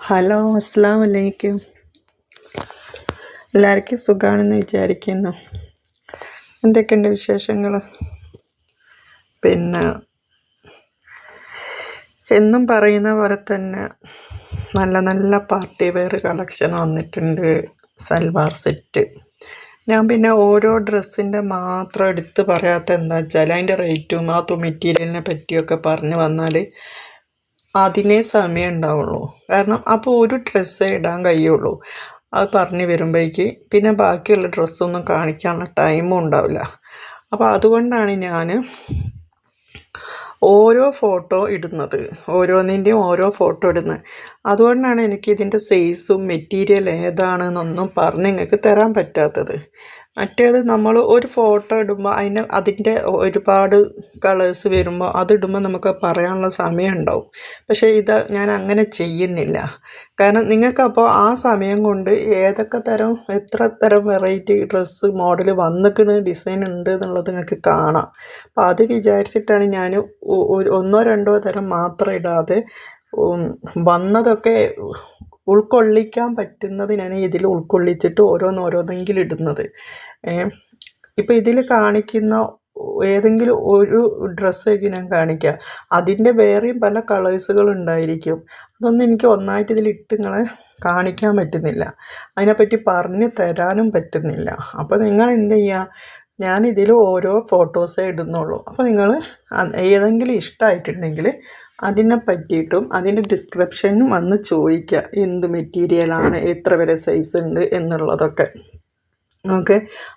Hello അസ്സാം വലൈക്കും എല്ലാവർക്കും സുഖമാണെന്ന് വിചാരിക്കുന്നു. എന്തൊക്കെയുണ്ട് വിശേഷങ്ങൾ പിന്നെ എന്നും പറയുന്ന പോലെ തന്നെ നല്ല നല്ല പാർട്ടി വെയർ കളക്ഷൻ വന്നിട്ടുണ്ട്. സൽവാർ സെറ്റ്. ഞാൻ പിന്നെ ഓരോ ഡ്രസ്സിന്റെ മാത്രം എടുത്ത് പറയാത്ത എന്താ വെച്ചാൽ അതിന്റെ റേറ്റും ആ മെറ്റീരിയലിനെ പറ്റിയൊക്കെ പറഞ്ഞു വന്നാൽ അതിനേ സമയം ഉണ്ടാവുള്ളൂ. കാരണം അപ്പോൾ ഒരു ഡ്രസ്സേ ഇടാൻ കഴിയുള്ളൂ. അത് പറഞ്ഞു വരുമ്പോഴേക്ക് പിന്നെ ബാക്കിയുള്ള ഡ്രസ്സൊന്നും കാണിക്കാനുള്ള ടൈമും ഉണ്ടാവില്ല. അപ്പോൾ അതുകൊണ്ടാണ് ഞാൻ ഓരോ ഫോട്ടോ ഇടുന്നത്. ഓരോന്നിന്റെയും ഓരോ ഫോട്ടോ ഇടുന്നത്. അതുകൊണ്ടാണ് എനിക്ക് ഇതിന്റെ സൈസും മെറ്റീരിയൽ ഏതാണെന്നൊന്നും പറഞ്ഞ് നിങ്ങൾക്ക് തരാൻ പറ്റാത്തത്. മറ്റേത് നമ്മൾ ഒരു ഫോട്ടോ ഇടുമ്പോൾ അതിന് അതിന്റെ ഒരുപാട് കളേഴ്സ് വരുമ്പോൾ അതിടുമ്പോൾ നമുക്ക് പറയാനുള്ള സമയം ഉണ്ടാവും. പക്ഷേ ഇത് ഞാൻ അങ്ങനെ ചെയ്യുന്നില്ല. കാരണം നിങ്ങൾക്കപ്പോൾ ആ സമയം കൊണ്ട് ഏതൊക്കെ തരം എത്ര തരം വെറൈറ്റി ഡ്രസ്സ് മോഡൽ വന്നിക്കണ് ഡിസൈൻ ഉണ്ട് എന്നുള്ളത് നിങ്ങൾക്ക് കാണാം. അപ്പോൾ അത് വിചാരിച്ചിട്ടാണ് ഞാൻ ഒന്നോ രണ്ടോ തരം മാത്രം ഇടാതെ വന്നതൊക്കെ ഉൾക്കൊള്ളിക്കാൻ പറ്റുന്നതിനാണ് ഇതിൽ ഉൾക്കൊള്ളിച്ചിട്ട് ഓരോന്നോരോന്നെങ്കിലും ഇടുന്നത്. ഇപ്പോൾ ഇതിൽ കാണിക്കുന്ന ഏതെങ്കിലും ഒരു ഡ്രസ്സ് ഞാൻ കാണിക്കുക അതിന്റെ വേറെയും പല കളേഴ്സുകൾ ഉണ്ടായിരിക്കും. അതൊന്നും എനിക്ക് ഒന്നായിട്ട് ഇതിൽ ഇട്ട് നിങ്ങളെ കാണിക്കാൻ പറ്റുന്നില്ല. അതിനെപ്പറ്റി പറഞ്ഞു തരാനും പറ്റുന്നില്ല. അപ്പോൾ നിങ്ങൾ എന്ത് ചെയ്യുക ഞാൻ ഇതിൽ ഓരോ ഫോട്ടോസേ ഇടുന്നുള്ളൂ. അപ്പോൾ നിങ്ങൾ ഏതെങ്കിലും ഇഷ്ടമായിട്ടുണ്ടെങ്കിൽ അതിനെ പറ്റിയിട്ടും അതിന്റെ ഡിസ്ക്രിപ്ഷനും വന്ന് ചോദിക്കുക എന്ത് മെറ്റീരിയലാണ് എത്ര വരെ സൈസ് ഉണ്ട് എന്നുള്ളതൊക്കെ. ഓക്കെ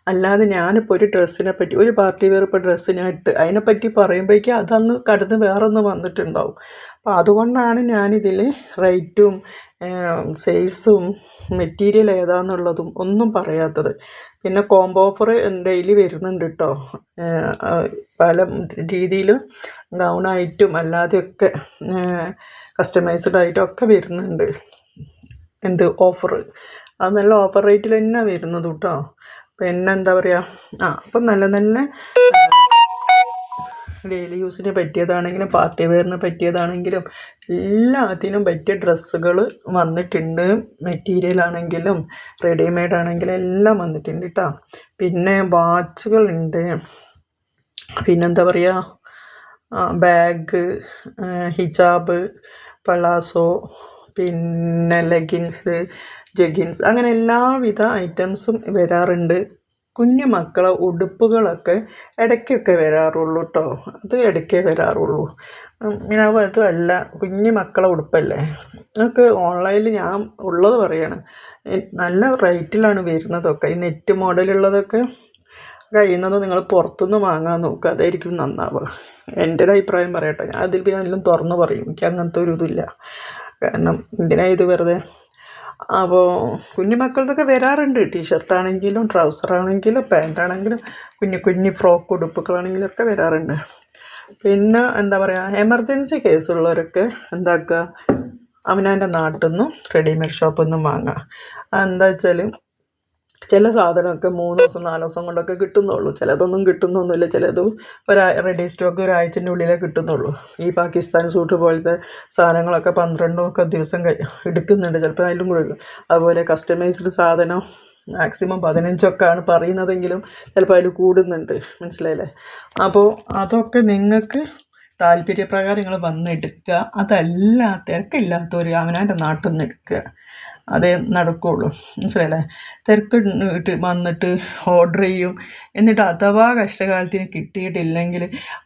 അല്ലാതെ ഞാനിപ്പോൾ ഒരു ഡ്രസ്സിനെ പറ്റി ഒരു പാർട്ടി വെയർ ഇപ്പോൾ ഡ്രസ്സിനായിട്ട് അതിനെപ്പറ്റി പറയുമ്പോഴേക്കും അതന്ന് കടന്ന് വേറൊന്ന് വന്നിട്ടുണ്ടാവും. അപ്പോൾ അതുകൊണ്ടാണ് ഞാനിതിൽ റേറ്റും സൈസും മെറ്റീരിയൽ ഏതാന്നുള്ളതും ഒന്നും പറയാത്തത്. പിന്നെ കോംബോ ഓഫർ ഡെയിലി വരുന്നുണ്ട് കേട്ടോ പല രീതിയിലും ഗൗണായിട്ടും അല്ലാതെയൊക്കെ കസ്റ്റമൈസ്ഡ് ആയിട്ടും ഒക്കെ വരുന്നുണ്ട്. എന്ത് ഓഫർ അത് നല്ല ഓഫർ റേറ്റിൽ തന്നെ വരുന്നത് കേട്ടോ പിന്നെ എന്താ പറയുക ആ അപ്പം നല്ല നല്ല ഡെയിലി യൂസിന് പറ്റിയതാണെങ്കിലും പാർട്ടി വെയറിന് പറ്റിയതാണെങ്കിലും എല്ലാത്തിനും പറ്റിയ ഡ്രസ്സുകൾ വന്നിട്ടുണ്ട്. മെറ്റീരിയൽ ആണെങ്കിലും റെഡിമെയ്ഡ് ആണെങ്കിലും എല്ലാം വന്നിട്ടുണ്ട് കേട്ടോ പിന്നെ വാച്ചുകളുണ്ട് പിന്നെന്താ പറയുക ബാഗ് ഹിജാബ് പലാസോ പിന്നെ ലെഗിൻസ് ജഗിൻസ് അങ്ങനെ എല്ലാവിധ ഐറ്റംസും വരാറുണ്ട്. കുഞ്ഞു മക്കളെ ഉടുപ്പുകളൊക്കെ ഇടയ്ക്കൊക്കെ വരാറുള്ളൂ കേട്ടോ അത് ഇടയ്ക്കേ വരാറുള്ളൂ. ഞാൻ അതുമല്ല കുഞ്ഞു മക്കളെ ഉടുപ്പല്ലേ? അതൊക്കെ ഓൺലൈനിൽ ഞാൻ ഉള്ളത് പറയാണ്. നല്ല റേറ്റിലാണ് വരുന്നതൊക്കെ. ഈ നെറ്റ് മോഡലുള്ളതൊക്കെ കഴിയുന്നത് നിങ്ങൾ പുറത്തുനിന്ന് വാങ്ങാൻ നോക്കുക. അതായിരിക്കും നന്നാവുക. എന്റെ ഒരു അഭിപ്രായം പറയട്ടെ. ഞാൻ അതിൽ പിന്നെ എല്ലാം തുറന്ന് പറയും. എനിക്ക് അങ്ങനത്തെ ഒരു ഇതില്ല കാരണം എന്തിനാ ഇത് വെറുതെ അപ്പോൾ കുഞ്ഞു മക്കളതൊക്കെ വരാറുണ്ട്. ടീഷർട്ടാണെങ്കിലും ട്രൗസറാണെങ്കിലും പാന്റാണെങ്കിലും കുഞ്ഞു കുഞ്ഞു ഫ്രോക്ക് ഉടുപ്പുകളാണെങ്കിലും ഒക്കെ വരാറുണ്ട്. പിന്നെ എന്താ പറയുക എമർജൻസി കേസുള്ളവരൊക്കെ എന്താക്കുക അവനവന്റെ നാട്ടിൽ നിന്നും റെഡിമെയ്ഡ് ഷോപ്പിൽ നിന്നും വാങ്ങുക. എന്താ വെച്ചാൽ ചില സാധനമൊക്കെ മൂന്ന് ദിവസം നാല് ദിവസം കൊണ്ടൊക്കെ കിട്ടുന്നുള്ളൂ. ചിലതൊന്നും കിട്ടുന്നൊന്നുമില്ല. ചിലത് ഒരാ റെഡി സ്റ്റോക്ക് ഒരാഴ്ചന്റെ ഉള്ളിലേ കിട്ടുന്നുള്ളൂ. ഈ പാകിസ്ഥാൻ സൂട്ട് പോലത്തെ സാധനങ്ങളൊക്കെ പന്ത്രണ്ടും ഒക്കെ ദിവസം എടുക്കുന്നുണ്ട്. ചിലപ്പോൾ അതിലും കൂടെ അതുപോലെ കസ്റ്റമൈസ്ഡ് സാധനം മാക്സിമം പതിനഞ്ചൊക്കെയാണ് പറയുന്നതെങ്കിലും ചിലപ്പോൾ അതിൽ കൂടുന്നുണ്ട്. മനസ്സിലായില്ലേ? അപ്പോൾ അതൊക്കെ നിങ്ങൾക്ക് താല്പര്യപ്രകാരം നിങ്ങൾ വന്നെടുക്കുക അതല്ലാത്ത തിരക്കില്ലാത്തവർ അവനവന്റെ നാട്ടിൽ നിന്ന് എടുക്കുക. അതേ നടക്കുകയുള്ളൂ മനസ്സിലായില്ലേ? തിരക്ക് വന്നിട്ട് ഓർഡർ ചെയ്യും. എന്നിട്ട് അഥവാ കഷ്ടകാലത്തിന് കിട്ടിയിട്ടില്ലെങ്കിൽ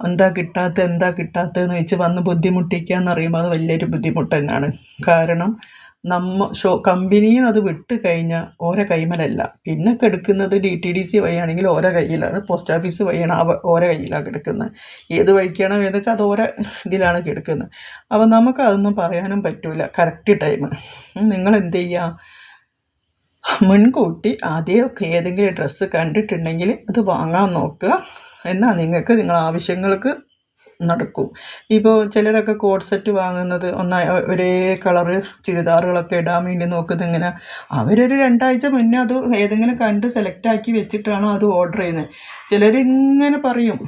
എന്താ കിട്ടാത്തത് എന്താ കിട്ടാത്തതെന്ന് വെച്ച് വന്ന് ബുദ്ധിമുട്ടിക്കുക എന്ന് പറയുമ്പോൾ അത് വലിയൊരു ബുദ്ധിമുട്ട് തന്നെയാണ്. കാരണം നമ്മ ഷോ കമ്പനിയിൽ അത് വിട്ട് കഴിഞ്ഞാൽ ഓരോ കൈമലല്ല. പിന്നെ കിടക്കുന്നത് ഡി ടി ഡി സി വഴിയാണെങ്കിൽ ഓരോ കയ്യിലാണ് പോസ്റ്റ് ഓഫീസ് വഴിയാണ് അവ ഓരോ കയ്യിലാണ് കിടക്കുന്നത്. ഏത് വഴിക്കാണോ വേണമെന്ന് വെച്ചാൽ അത് ഓരോ ഇതിലാണ് കിടക്കുന്നത്. അപ്പോൾ നമുക്ക് അതൊന്നും പറയാനും പറ്റില്ല കറക്റ്റ് ടൈം നിങ്ങൾ എന്ത് ചെയ്യുക മുൻകൂട്ടി ആദ്യമൊക്കെ ഏതെങ്കിലും ഡ്രസ്സ് കണ്ടിട്ടുണ്ടെങ്കിൽ അത് വാങ്ങാൻ നോക്കുക. എന്നാൽ നിങ്ങൾക്ക് നിങ്ങളുടെ ആവശ്യങ്ങൾക്ക് നടക്കും. ഇപ്പോൾ ചിലരൊക്കെ കോഡ് സെറ്റ് വാങ്ങുന്നത് ഒന്നാ ഒരേ കളറ് ചുരിദാറുകളൊക്കെ ഇടാൻ വേണ്ടി നോക്കുന്നത് ഇങ്ങനെ അവരൊരു രണ്ടാഴ്ച മുന്നേ അത് ഏതെങ്കിലും കണ്ട് ആക്കി വെച്ചിട്ടാണോ അത് ഓർഡർ ചെയ്യുന്നത് ചിലരിങ്ങനെ പറയും.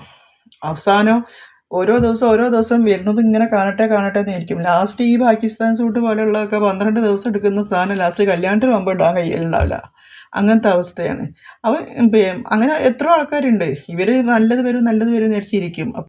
അവസാനം ഓരോ ദിവസം ഓരോ ദിവസം വരുന്നത് ഇങ്ങനെ കാണട്ടെ കാണട്ടെ എന്നായിരിക്കും ലാസ്റ്റ് ഈ പാകിസ്ഥാൻ സൂട്ട് പോലെയുള്ളതൊക്കെ പന്ത്രണ്ട് ദിവസം എടുക്കുന്ന സാധനം ലാസ്റ്റ് കല്യാണത്തിന് മുമ്പ് ഇടാൻ കയ്യിലുണ്ടാവില്ല. അങ്ങനത്തെ അവസ്ഥയാണ്. അവ അങ്ങനെ എത്ര ആൾക്കാരുണ്ട്. ഇവർ നല്ലത് വരും നല്ലത് വരും എന്ന് വിചാരിച്ചിരിക്കും.